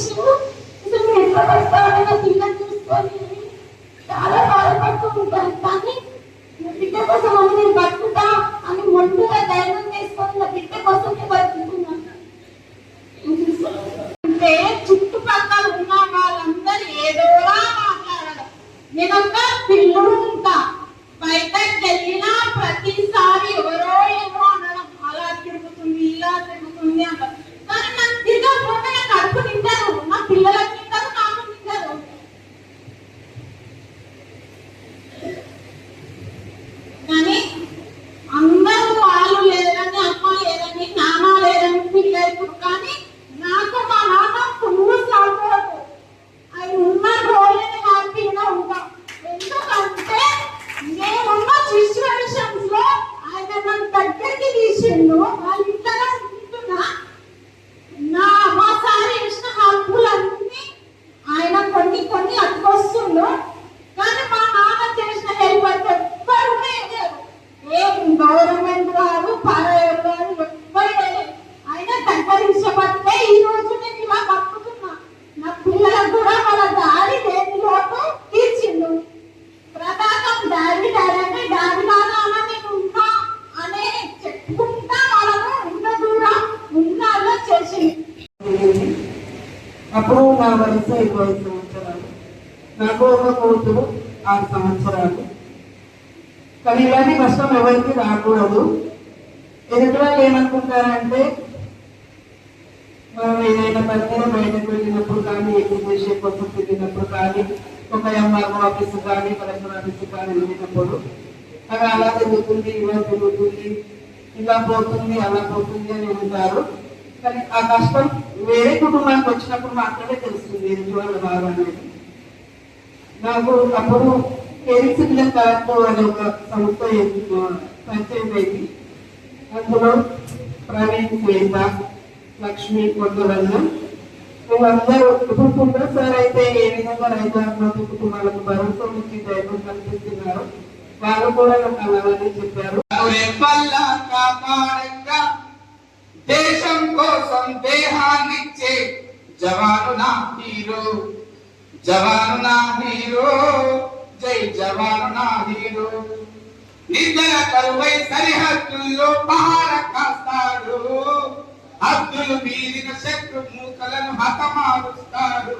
చేసిండు అసలు నేను ఎట్లా పిల్లలు చూసుకొని చాలా బాధపడుతూ ఉంటాను. కానీ బిడ్డ కోసం అని నేను బతుకుతా అని మొండుగా ధైర్యం చేసుకొని నా బిడ్డ కోసం బతుకుతున్నాను. అంటే చుట్టుపక్కల ఉన్న వాళ్ళందరూ ఏదోలా మాట్లాడడం నేను ఒక ఉంటా. బయటకు వెళ్ళినా ప్రతిసారి ఎవరో ఏమో అనడం. అలా తిరుగుతుంది ఇలా తిరుగుతుంది అంటారు కానీ నాకు తిరగకపోతే నా కడుపు నిండదు నా పిల్లలకు నిండదు నాకు నిండదు కానీ అందరూ వాళ్ళు లేరని అమ్మ లేరని నాన్న లేరని పిల్లలు కానీ నాకు మా నాన్న ఫుల్ సపోర్ట్ అవి ఉన్న రోజుని హ్యాపీగా ఉంటాం ఎందుకంటే నేనున్న సిచ్యువేషన్స్లో ఆయన నన్ను దగ్గరికి తీసిండు వాళ్ళ ఇంట్లో ఉంటున్నా నా మా సార్ ఇచ్చిన హక్కులన్నీ ఆయన కొన్ని కొన్ని అట్టుకొస్తుండు కానీ మా నాన్న చేసిన హెల్ప్ అయితే ఎవ్వరు లేరు ఏ గవర్నమెంట్ వారు పరాయలు వారు ఎవ్వరు లేరు ఆయన దగ్గరించబట్టే ఈ రోజు నేను ఇలా బతుకుతున్నా నా పిల్లలకు కూడా వాళ్ళ దారి లేని లోటు తీర్చిండు ప్రధానం డాడీ డాడీ అంటే డాడీ లాగా అన్న నేను ఉన్నా అనే చెప్పుకుంటా వాళ్ళను ఉన్న దూరం ఉన్నాలో చేసింది జరిగింది. అప్పుడు నా వయసు ఇరవై సంవత్సరాలు నాకు ఒక ఆరు సంవత్సరాలు. కానీ ఇలాంటి కష్టం ఎవరికి రాకూడదు. ఎదుటి వాళ్ళు ఏమనుకుంటారంటే మనం ఏదైనా పని బయటకు వెళ్ళినప్పుడు కానీ ఎక్కువ చేసే కోసం కానీ ఒక ఎంఆర్ఓ ఆఫీస్ కానీ కలెక్టర్ ఆఫీస్ కానీ వెళ్ళినప్పుడు అవి అలా తిరుగుతుంది ఇలా తిరుగుతుంది ఇలా పోతుంది అలా పోతుంది అని ఉంటారు. కానీ ఆ కష్టం వేరే కుటుంబానికి వచ్చినప్పుడు మాత్రమే తెలుస్తుంది ఎదుటి వాళ్ళ బాధ అనేది. నాకు అప్పుడు తెలిసిన కార్డు అనే ఒక సంస్థ పంచాయతీ అయింది అందులో ప్రవీణ్ శ్వేత లక్ష్మి పొద్దులన్న వీళ్ళందరూ ఇప్పుడు సార్ అయితే ఏ విధంగా రైతు ఆత్మహత్య కుటుంబాలకు భరోసా నుంచి ధైర్యం కల్పిస్తున్నారు? వాళ్ళు కూడా నాకు చెప్పారు. దేశం కోసం దేహాన్నిచ్చే జవాను నా హీరో. జవాను నా హీరో జై జవాను నా హీరో నిద్ర కరువై సరిహద్దుల్లో పహార కాస్తాడు. హద్దులు మీరిన శత్రు మూకలను హతమారుస్తాడు.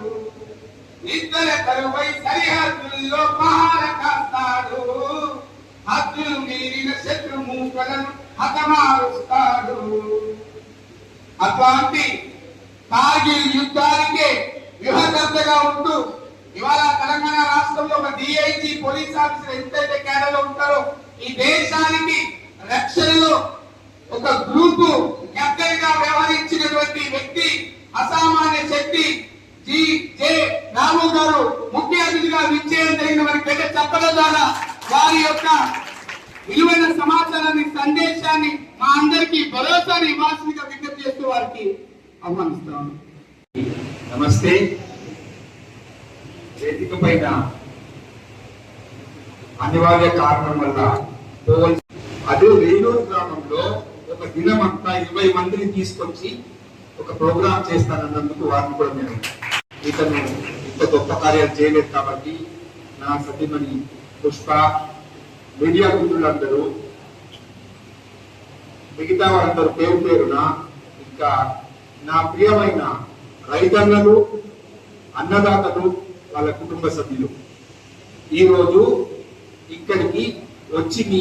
నిద్ర కరువై సరిహద్దుల్లో పహార కాస్తాడు. హద్దులు మీరిన శత్రు మూకలను హతమారుస్తాడు. అటువంటి కార్గిల్ యుద్ధానికే వ్యూహకర్తగా ఉంటూ ఇవాళ తెలంగాణ రాష్ట్రంలో ఒక డిఐజీ పోలీస్ ఆఫీసర్ ఎంతైతే కేడలో ఉంటారో ఈ దేశానికి రక్షణలో ఒక గ్రూపు కెప్టెన్ వ్యవహరించినటువంటి వ్యక్తి అసామాన్య శక్తి జి జే రాము గారు ముఖ్య అతిథిగా విచ్చేయడం జరిగిన వారి పెద్ద చెప్పడం ద్వారా వారి యొక్క విలువైన సమాచారాన్ని సందేశాన్ని మా అందరికీ భరోసాని ఇవ్వాల్సిందిగా విజ్ఞప్తి చేస్తూ వారికి ఆహ్వానిస్తాను నమస్తే. వేదిక పైన అనివార్య కారణం వల్ల పోవలసి అదే వేలూరు గ్రామంలో ఒక దినం అంతా ఇరవై మందిని తీసుకొచ్చి ఒక ప్రోగ్రాం చేస్తానన్నందుకు వారిని కూడా నేను ఇతను ఇంత గొప్ప కార్యాలు చేయలేదు కాబట్టి నా సతీమణి పుష్ప మీడియా మిత్రులందరూ మిగతా వారందరూ పేరు పేరున ఇంకా నా ప్రియమైన రైతన్నలు అన్నదాతలు వాళ్ళ కుటుంబ సభ్యులు. ఈరోజు ఇక్కడికి వచ్చి మీ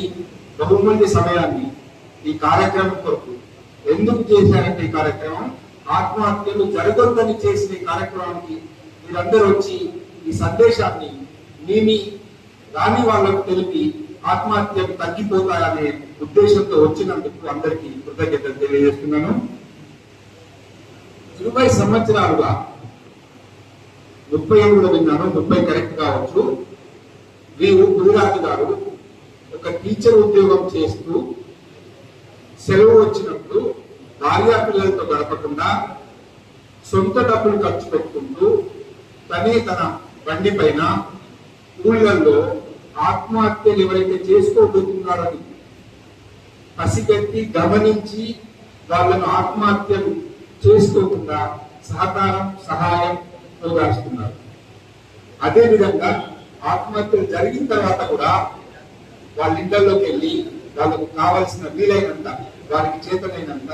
బహుమూల్య సమయాన్ని ఈ కార్యక్రమం కొరకు ఎందుకు చేశారంటే ఈ కార్యక్రమం? ఆత్మహత్యలు జరగొద్దని చేసిన ఈ కార్యక్రమానికి మీరందరూ వచ్చి ఈ సందేశాన్ని మీ మీ రాని వాళ్ళకు తెలిపి ఆత్మహత్యలు తగ్గిపోతాయనే ఉద్దేశంతో వచ్చినందుకు అందరికీ కృతజ్ఞతలు తెలియజేస్తున్నాను. ఇరవై సంవత్సరాలుగా ముప్పై కూడా విన్నాను ముప్పై కరెక్ట్ కావచ్చు. వీరు గురురాజు గారు ఒక టీచర్ ఉద్యోగం చేస్తూ సెలవు వచ్చినప్పుడు భార్యా పిల్లలతో గడపకుండా సొంత డబ్బులు ఖర్చు పెట్టుకుంటూ తనే తన బండి పైన ఊళ్ళల్లో ఆత్మహత్యలు ఎవరైతే చేసుకోబోతున్నారని పసిగట్టి గమనించి వాళ్ళను ఆత్మహత్యలు చేసుకోకుండా సహకారం సహాయం పోగాడుతున్నారు అదేవిధంగా ఆత్మహత్యలు జరిగిన తర్వాత కూడా వాళ్ళ ఇళ్ళలోకి వెళ్ళి వాళ్ళకు కావాల్సిన వీలైనంత వారికి చేతనైనంత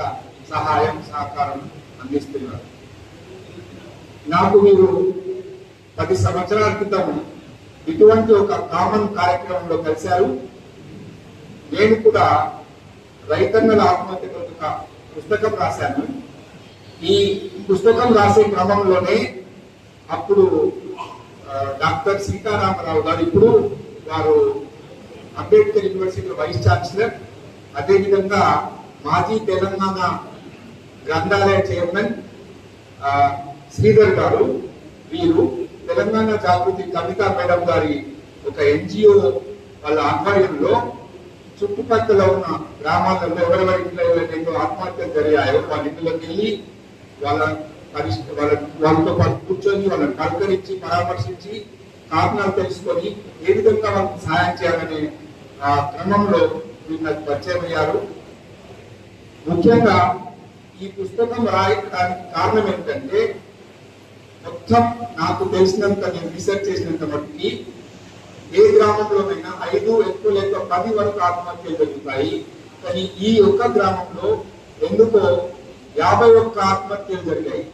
సహాయం సహకారం అందిస్తున్నారు. నాకు మీరు పది సంవత్సరాల క్రితం ఇటువంటి ఒక కామన్ కార్యక్రమంలో కలిశారు. నేను కూడా రైతన్నల ఆత్మహత్య పుస్తకం రాశాను. ఈ పుస్తకం రాసే క్రమంలోనే అప్పుడు డాక్టర్ సీతారామరావు గారు ఇప్పుడు వారు అంబేద్కర్ యూనివర్సిటీ వైస్ ఛాన్సలర్ అదేవిధంగా మాజీ తెలంగాణ గ్రంథాలయ చైర్మన్ శ్రీధర్ గారు వీరు తెలంగాణ జాగృతి కవిత మేడం గారి ఒక ఎన్జిఓ వాళ్ళ ఆధ్వర్యంలో చుట్టుపక్కల ఉన్న గ్రామాలలో ఎవరెవరి ఇంట్లో ఎవరికైతే ఆత్మహత్యలు జరిగాయో వాళ్ళ ఇంట్లోకి వెళ్ళి వాళ్ళ పరిష్ వాళ్ళ వాళ్ళతో పాటు కూర్చొని వాళ్ళని పలకరించి పరామర్శించి కారణాలు తెలుసుకొని ఏ విధంగా వాళ్ళకి సహాయం చేయాలనే ఆ క్రమంలో మీరు నాకు పరిచయం అయ్యారు. ముఖ్యంగా ఈ పుస్తకం రాయడానికి కారణం ఏంటంటే మొత్తం నాకు తెలిసినంత నేను రీసెర్చ్ చేసినంత మట్టుకి ఏ గ్రామంలోనైనా ఐదు ఎక్కువ లేక పది వరకు ఆత్మహత్యలు జరుగుతాయి. కానీ ఈ ఒక్క గ్రామంలో ఎందుకో యాభై ఒక్క ఆత్మహత్యలు జరిగాయి.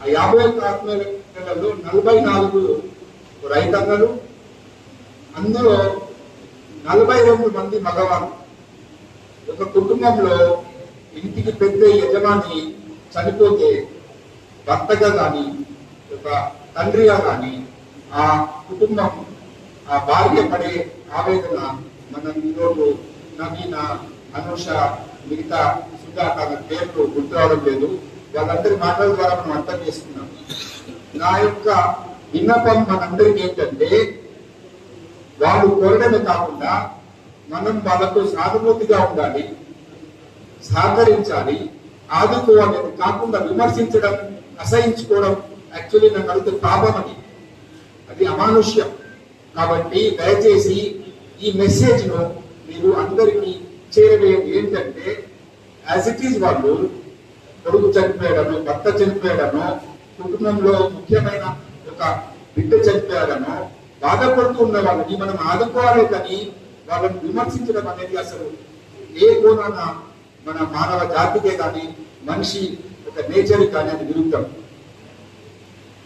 ఆ యాభై ఒక్క ఆత్మహత్యలలో నలభై నాలుగు రైతన్నలు అందులో నలభై రెండు మంది మగవారు ఒక కుటుంబంలో ఇంటికి పెద్ద యజమాని చనిపోతే భర్తగా కానీ ఒక తండ్రిగా కానీ ఆ కుటుంబం ఆ భార్య పడే ఆవేదన మనం ఈరోజు నవీన అనుష మిగతా సుజాత పేర్లు గుర్తురావడం లేదు. వాళ్ళందరి మాటల ద్వారా మనం అర్థం చేసుకున్నాం. నా యొక్క విన్నపం మనందరికి ఏంటంటే వాళ్ళు కోరడమే కాకుండా మనం వాళ్ళతో సానుభూతిగా ఉండాలి సహకరించాలి ఆదుకోవాలని కాకుండా విమర్శించడం అసహించుకోవడం యాక్చువల్లీ నన్ను అడిగితే పాపం అది. అది అమానుష్యం. కాబట్టి దయచేసి ఈ మెసేజ్ను మీరు అందరికీ చేరవేయండి. ఏంటంటే యాజ్ ఇట్ ఈజ్ వాళ్ళు కొడుకు చనిపోయాడను భర్త చనిపోయాడను కుటుంబంలో ముఖ్యమైన ఒక బిడ్డ చనిపోయాడను బాధపడుతూ ఉన్న వాళ్ళని మనం ఆదుకోవాలి కానీ వాళ్ళని విమర్శించడం అనేది అసలు ఏ కోణాన మన మానవ జాతికే కానీ మనిషి ఒక నేచర్ కానీ అది విరుద్ధం.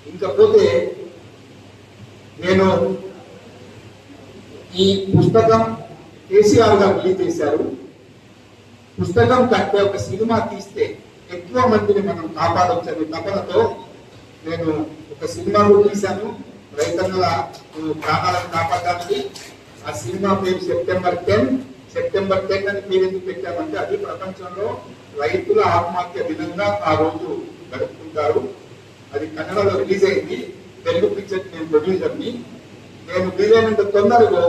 ఇంకపోతే నేను ఈ పుస్తకం కేసీఆర్ గారు రిలీజ్ చేశారు. పుస్తకం కంటే ఒక సినిమా తీస్తే ఎక్కువ మందిని మనం కాపాడవచ్చనే తపనతో నేను ఒక సినిమా కూడా తీశాను. రైతన్నల ప్రాణాలను కాపాడడానికి. ఆ సినిమా పేరు సెప్టెంబర్ టెన్ సెప్టెంబర్ టెన్ అని పేరు ఎందుకు పెట్టామంటే అది ప్రపంచంలో రైతుల ఆత్మహత్య దినంగా ఆ రోజు గడుపుకుంటారు అది కన్నడలో రిలీజ్ అయింది. తెలుగు పిక్చర్ నేను ప్రొడ్యూసర్ని నేను వీలైనంత తొందరగా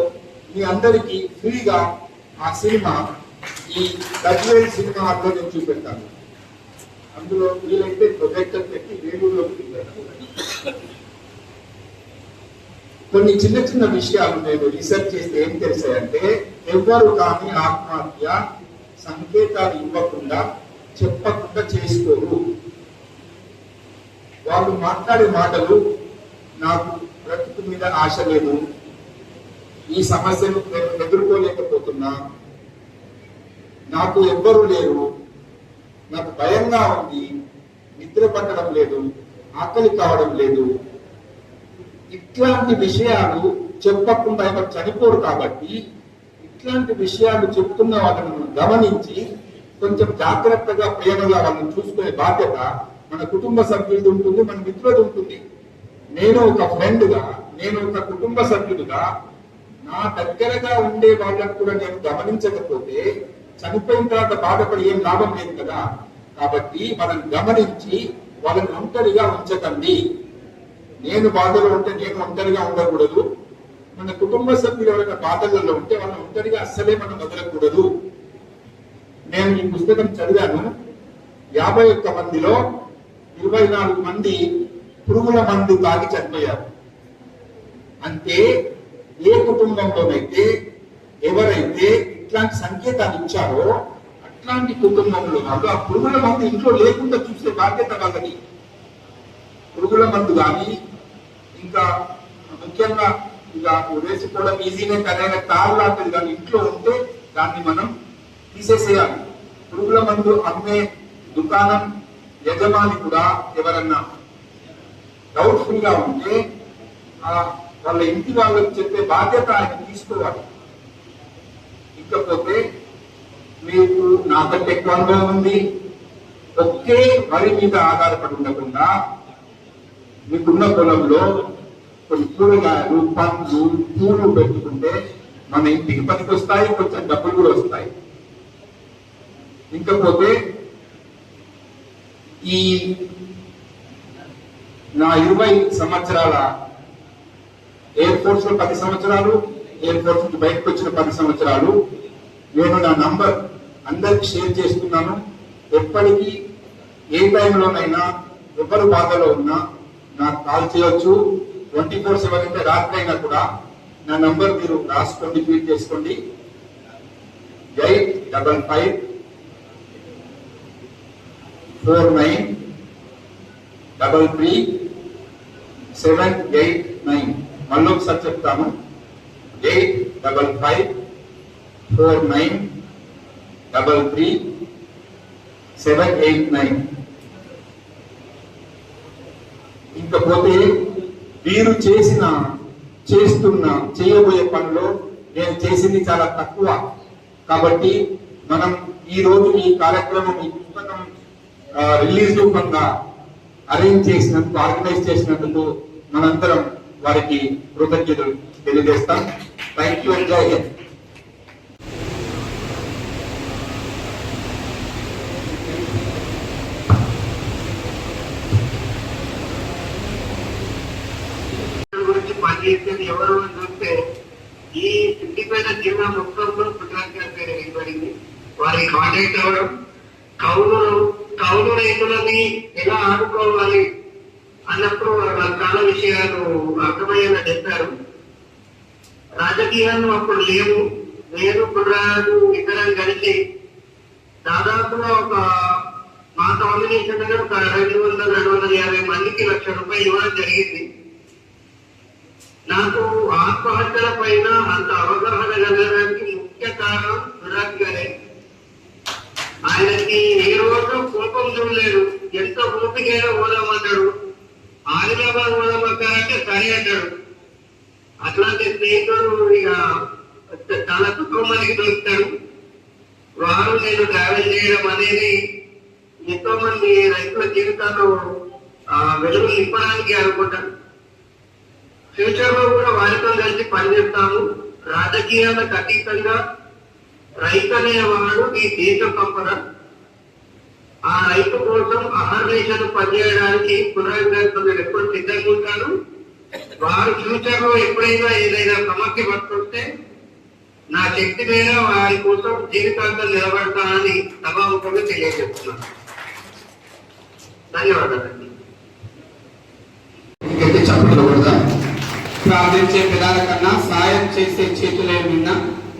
మీ అందరికీ ఫ్రీగా ఆ సినిమా ఈ గజ్వేల్ సినిమా హాల్లో నేను అందులో వీలైతే ప్రొజెక్టర్ పెట్టి రేడియోలో కొన్ని చిన్న చిన్న విషయాలు నేను రీసెర్చ్ చేస్తే ఏం తెలిసాయంటే ఎవ్వరు కానీ ఆత్మహత్య సంకేతాలు ఇవ్వకుండా చెప్పకుండా చేసుకోరు. వాళ్ళు మాట్లాడే మాటలు నాకు బ్రతుకు మీద ఆశ లేదు. ఈ సమస్యను నేను ఎదుర్కోలేకపోతున్నా. నాకు ఎవ్వరూ లేరు. నాకు భయంగా ఉంది. నిద్ర పట్టడం లేదు. ఆకలి కావడం లేదు. ఇట్లాంటి విషయాలు చెప్పకుండా ఎవరు చనిపోరు కాబట్టి ఇట్లాంటి విషయాలు చెప్తున్న వాళ్ళని గమనించి కొంచెం జాగ్రత్తగా ప్రేమగా వాళ్ళని చూసుకునే బాధ్యత మన కుటుంబ సభ్యులది ఉంటుంది మన మిత్రులది ఉంటుంది. నేను ఒక ఫ్రెండ్గా నేను ఒక కుటుంబ సభ్యుడిగా నా దగ్గరగా ఉండే వాళ్ళకు కూడా నేను గమనించకపోతే చనిపోయిన తర్వాత బాధపడి ఏం లాభం లేదు కదా. కాబట్టి మనం గమనించి వాళ్ళని ఒంటరిగా ఉంచకండి. నేను బాధలో ఉంటే నేను ఒంటరిగా ఉండకూడదు. మన కుటుంబ సభ్యులు ఎవరైనా బాధలలో ఉంటే వాళ్ళని ఒంటరిగా అస్సలే మనం వదలకూడదు. నేను ఈ పుస్తకం చదివాను. యాభై ఒక్క మందిలో ఇరవై నాలుగు మంది పురుగుల మందు తాగి చనిపోయారు. అంటే ఏ కుటుంబంలోనైతే ఎట్లాంటి సంకేతాలు ఇచ్చారో అట్లాంటి కుటుంబంలో కాదు. ఆ పురుగుల మందు ఇంట్లో లేకుండా చూసే బాధ్యత కాదని పురుగుల మందు కానీ ఇంకా ముఖ్యంగా ఇక వేసుకోవడం ఈజీనే కరైన కారు లాంటిది కానీ ఇంట్లో ఉంటే దాన్ని మనం తీసేసేయాలి. పురుగుల మందు అమ్మే దుకాణం యజమాని కూడా ఎవరన్నా డౌట్ఫుల్గా ఉంటే ఆ వాళ్ళ ఇంటి వాళ్ళకి చెప్పే బాధ్యత ఆయన తీసుకోవాలి. ఇకపోతే మీకు నాకంటే ఎక్కువ అనుభవం ఉంది. ఒకే వరి మీద ఆధారపడి ఉండకుండా మీకున్న పొలంలో కొన్ని కూరగాయలు పండ్లు పూలు పెట్టుకుంటే మన ఇంటికి పనికి వస్తాయి కొంచెం డబ్బులు కూడా వస్తాయి. ఇంకపోతే ఈ నా ఇరవై సంవత్సరాల ఎయిర్ ఫోర్స్లో పది సంవత్సరాలు ఎయిర్ ఫోర్స్ నుంచి బయటకు వచ్చిన పది సంవత్సరాలు నేను నా నంబర్ అందరికి షేర్ చేస్తున్నాను. ఎప్పటికీ ఏ టైంలోనైనా ఎవరు బాధలో ఉన్నా నాకు కాల్ చేయొచ్చు. ట్వంటీ ఫోర్ సెవెన్ అంటే రాత్రి అయినా కూడా నా నంబర్ మీరు రాసుకోండి ట్వీట్ చేసుకోండి. Eight double five four nine double three seven eight nine మళ్ళీ ఒకసారి చెప్తాను. Eight double five four nine double three seven eight nine ఇంకపోతే వీరు చేసిన చేస్తున్న చేయబోయే పనిలో నేను చేసింది చాలా తక్కువ. కాబట్టి మనం ఈ రోజు ఈ కార్యక్రమం ఈ పుస్తకం రిలీజ్ రూపంగా అరేంజ్ చేసినందుకు ఆర్గనైజ్ చేసినందుకు మనందరం వారికి కృతజ్ఞతలు తెలియజేస్తాం. థ్యాంక్ యూ జై హింద్ గురించి పనిచేసేది ఎవరు అని చూస్తే ఈ సిద్దిపేట జిల్లా మొత్తంలో గుజరాత్ గారి పేరు వెలువడింది వారి కాంటాక్ట్ అవ్వడం కౌలు కౌలు రైతులని ఎలా ఆడుకోవాలి అన్నప్పుడు వాళ్ళు చాలా విషయాలు అర్థమయ్యేలా చెప్పారు. రాజకీయాలు అప్పుడు లేవు. నేను కుర్రాడు ఇద్దరం కలిసి దాదాపుగా ఒక మా కాంబినేషన్ దగ్గర ఒక రెండు వందల రెండు వందల యాభై మందికి లక్ష రూపాయలు ఇవ్వడం జరిగింది. నాకు ఆత్మహత్యల పైన అంత అవగాహన కలగడానికి ముఖ్య కారణం విరాట్ గారే. ఆయనకి ఏ రోజు కోపం చూడలేదు. ఎంత ఓపికైనా పోదామన్నాడు ఆదిలాబాద్ పోదామంటారంటే సరే అంటాడు. అట్లాంటి స్నేహితుడు ఇక చాలా తక్కువ మందికి దొరుకుతాడు. వారు నేను ట్రావెల్ చేయడం అనేది ఎంతో మంది రైతుల జీవితాల్లో ఆ, వెలుగు నింపడానికి అనుకుంటాను ఫ్యూచర్లో కూడా వారితో కలిసి పనిచేస్తాము. రాజకీయాలకు అతీతంగా రైతు అనేవాడు ఈ దేశ సంపద. ఆ రైతు కోసం అహర్నిశలు పనిచేయడానికి పునరుద్ధరించడం ఎప్పుడు సిద్ధంగా ఉంటాను. వారు ఫ్యూచర్లో ఎప్పుడైనా ఏదైనా సమస్య వస్తుంటే నా శక్తి మీద వారి కోసం జీవితాంతం నిలబడతానని సభాముఖంగా తెలియజేస్తున్నాను. ధన్యవాదాలండి ప్రార్థించే పెదాల కన్నా సాయం చేసే చేతులే నిన్న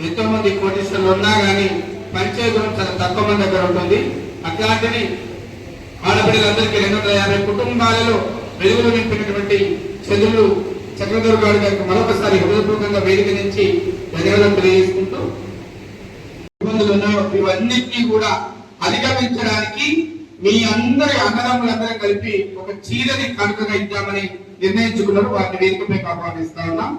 ఎంతో మంది కోటీశ్వరులు ఉన్నా గానీ పరిచయ గుణం చాలా తక్కువ మంది దగ్గర ఉంటుంది. అట్లాంటిని ఆడబిడ్డలందరికీ రెండు వందల యాభై కుటుంబాలలో వెలుగులు నింపినటువంటి చంద్రులు చక్రధర్ గారి గారికి మరొకసారి హృదయపూర్వకంగా వేదిక నుంచి ధన్యవాదాలు తెలియజేసుకుంటూ ఇబ్బందులు ఉన్నాయో ఇవన్నిటినీ కూడా అధిగమించడానికి మీ అందరి అన్నదమ్ములందరం కలిపి ఒక చీరని కనుకగా ఇద్దామని నిర్ణయించుకున్నారు వారిని వేదికపై ఆహ్వానిస్తా ఉన్నాం.